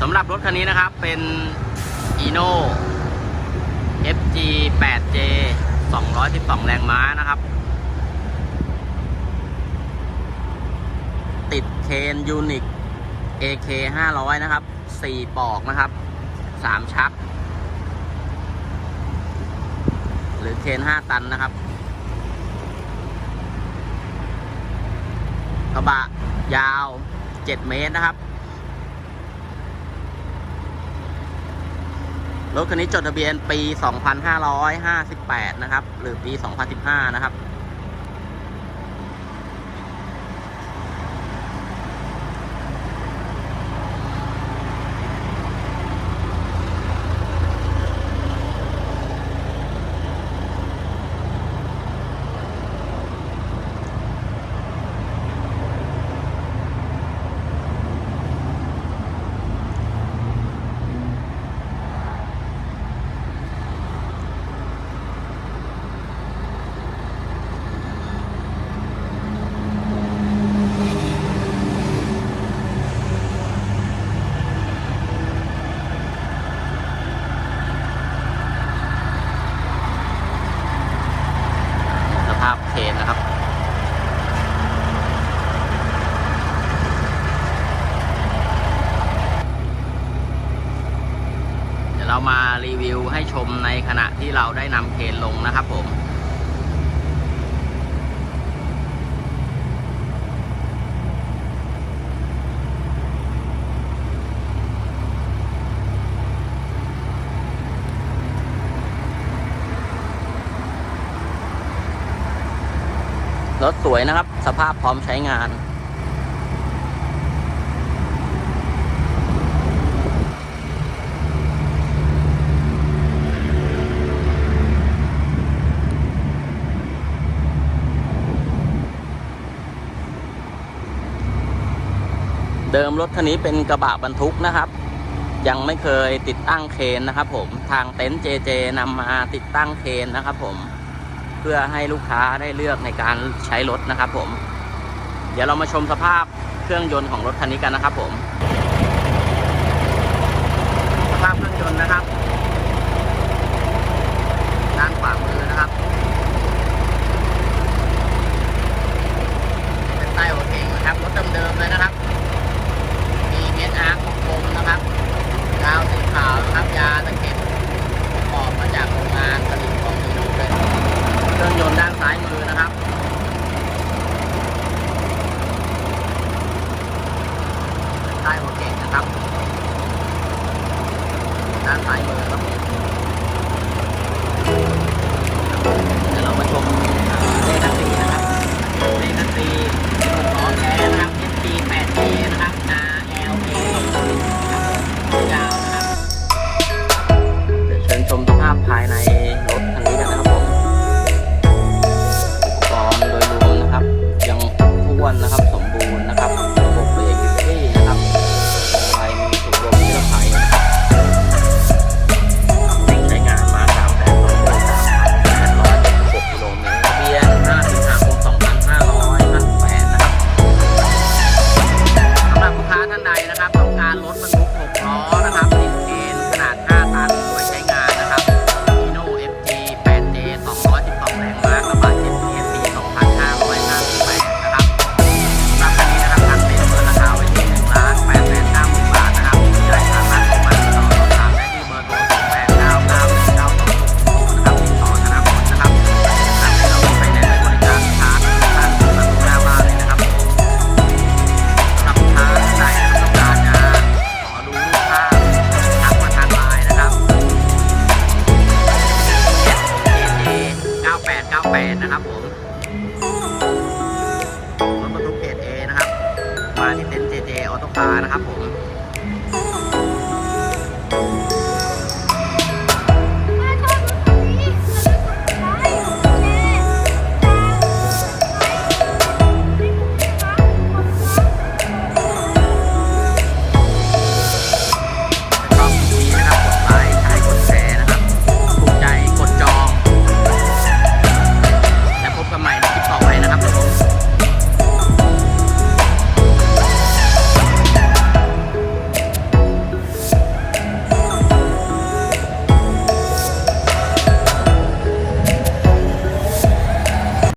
สำหรับรถคันนี้นะครับเป็น e n o FG 8J 212 แรงม้านะครับ ติดเคนยูนิค AK 500 นะครับ 4 ปอกนะครับ 3 ชัก หรือเคน 5 ตันนะครับ กระบะยาว 7 เมตรนะครับ รถคันนี้จดทะเบียนปี 2558 นะครับ หรือปี 2015 นะครับ ภาพเคนนะครับ เดี๋ยวเรามารีวิวให้ชมในขณะที่เราได้นำเคนลงนะครับผม รถสวยนะครับ สภาพพร้อมใช้งาน เดิมรถคันนี้เป็นกระบะบรรทุกนะครับยังไม่เคยติดตั้งเคนนะครับผมทางเต็นท์เจเจนำมาติดตั้งเคนนะครับผม พื่อให้ลูกค้าได้เลือกในการใช้รถนะครับผม เดี๋ยวเรามาชมสภาพเครื่องยนต์ของรถคันนี้กันนะครับผม สภาพเครื่องยนต์นะครับ ด้านขวามือนะครับเป็นใต้หัวเก่งนะครับรถเดิมๆเลยนะครับมีเมสอาร์คมนะครับกาวสีขาวนะครับยาตะเข็บประกอบมาจากโรงงานผลิตของมีโนเลย เครื่องยนต์ด้านซ้ายมือนะครับ ใต้หัวเก่ง นะครับ ด้านซ้ายมือครับเดี๋ยวเรามาชมเลขนตรีนะครับเลขนตรี